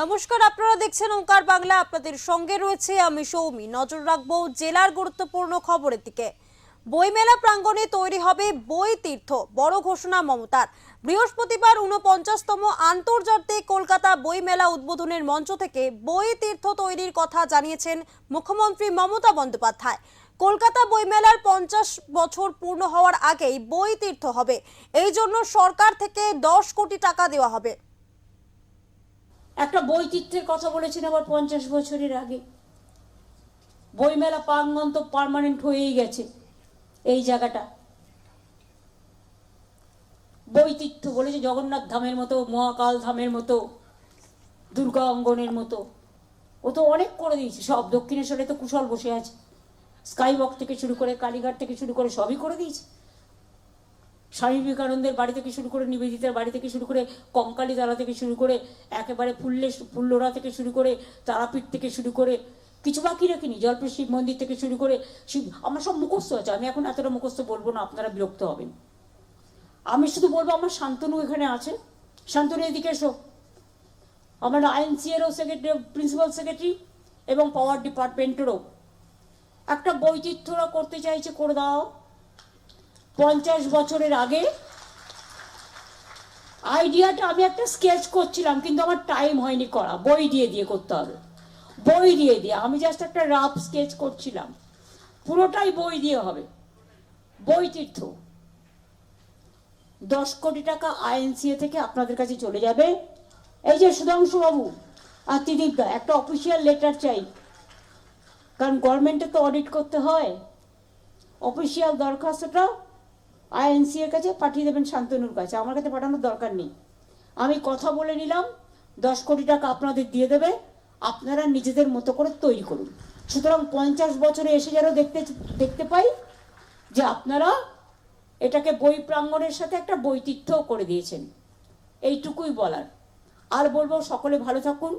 নমস্কার, আপনারা দেখছেন ওঙ্কার বাংলা। আপনাদের সঙ্গে রয়েছে আমি সৌমি। নজর রাখব জেলার গুরুত্বপূর্ণ খবরের দিকে। বইমেলা প্রাঙ্গণে তৈরি হবে বই তীর্থ, বড় ঘোষণা মমতার। বৃহস্পতিবার উনপঞ্চাশতম আন্তর্জাতিক কলকাতা বইমেলা উদ্বোধনের মঞ্চ থেকে বই তীর্থ তৈরির কথা জানিয়েছেন মুখ্যমন্ত্রী মমতা বন্দ্যোপাধ্যায়। কলকাতা বইমেলার পঞ্চাশ বছর পূর্ণ হওয়ার আগেই বই তীর্থ হবে। এই জন্য সরকার থেকে দশ কোটি টাকা দেওয়া হবে। একটা বৈচিত্র্যের কথা বলেছেন আবার পঞ্চাশ বছরের আগে। বইমেলা প্রাঙ্গন তো পার্মানেন্ট হয়েই গেছে এই জায়গাটা। বৈচিত্র্য বলেছে জগন্নাথ ধামের মতো, মহাকাল ধামের মতো, দুর্গা অঙ্গনের মতো। ও তো অনেক করে দিয়েছে, সব দক্ষিণেশ্বরে তো কুশল বসে আছে। স্কাইবক থেকে শুরু করে, কালীঘাট থেকে শুরু করে সবই করে দিয়েছে। স্বামী বিবেকানন্দের বাড়ি থেকে শুরু করে নিবেদিতার বাড়ি থেকে শুরু করে কঙ্কালী তালা থেকে শুরু করে একেবারে ফুল্লে ফুল্লোরা থেকে শুরু করে তারাপীঠ থেকে শুরু করে কিছু বাকি রাখিনি জলপেশ শিব মন্দির থেকে শুরু করে শিব, আমার সব মুখস্থ আছে। আমি এখন এতটা মুখস্থ বলব না, আপনারা বিরক্ত হবেন। আমি শুধু বলব আমার শান্তনু এখানে আছে। শান্তনু, এদিকে এসো। আমার আইএনসিএরও সেক্রেটারি, প্রিন্সিপাল সেক্রেটারি এবং পাওয়ার ডিপার্টমেন্টেরও। একটা বৈচিত্র্যরা করতে চাইছে, করে দাও। পঞ্চাশ বছরের আগে আইডিয়াটা আমি একটা স্কেচ করছিলাম, কিন্তু আমার টাইম হয়নি করা। বই দিয়ে দিয়ে করতে হবে। বই দিয়ে দিয়ে, আমি জাস্ট একটা রাফ স্কেচ করছিলাম। পুরোটাই বই দিয়ে হবে। বই তীর্থ। দশ কোটি টাকা আইএনসিএ থেকে আপনাদের কাছে চলে যাবে। এই যে সুধাংশু বাবু আর ত্রিদীপ দা, একটা অফিসিয়াল লেটার চাই। কারণ গভর্নমেন্টে তো অডিট করতে হয়। অফিসিয়াল দরখাস্তটা আইএনসি এর কাছে পাঠিয়ে দেবেন শান্তনুর কাছে। আমার কাছে পাঠানোর দরকার নেই। আমি কথা বলে নিলাম, দশ কোটি টাকা আপনাদের দিয়ে দেবে, আপনারা নিজেদের মতো করে তৈরি করুন। সুতরাং পঞ্চাশ বছরে এসে যেন দেখতে দেখতে পাই যে আপনারা এটাকে বই প্রাঙ্গণের সাথে একটা বৈতিথ্যও করে দিয়েছেন। এইটুকুই বলার। আর বলব সকলে ভালো থাকুন।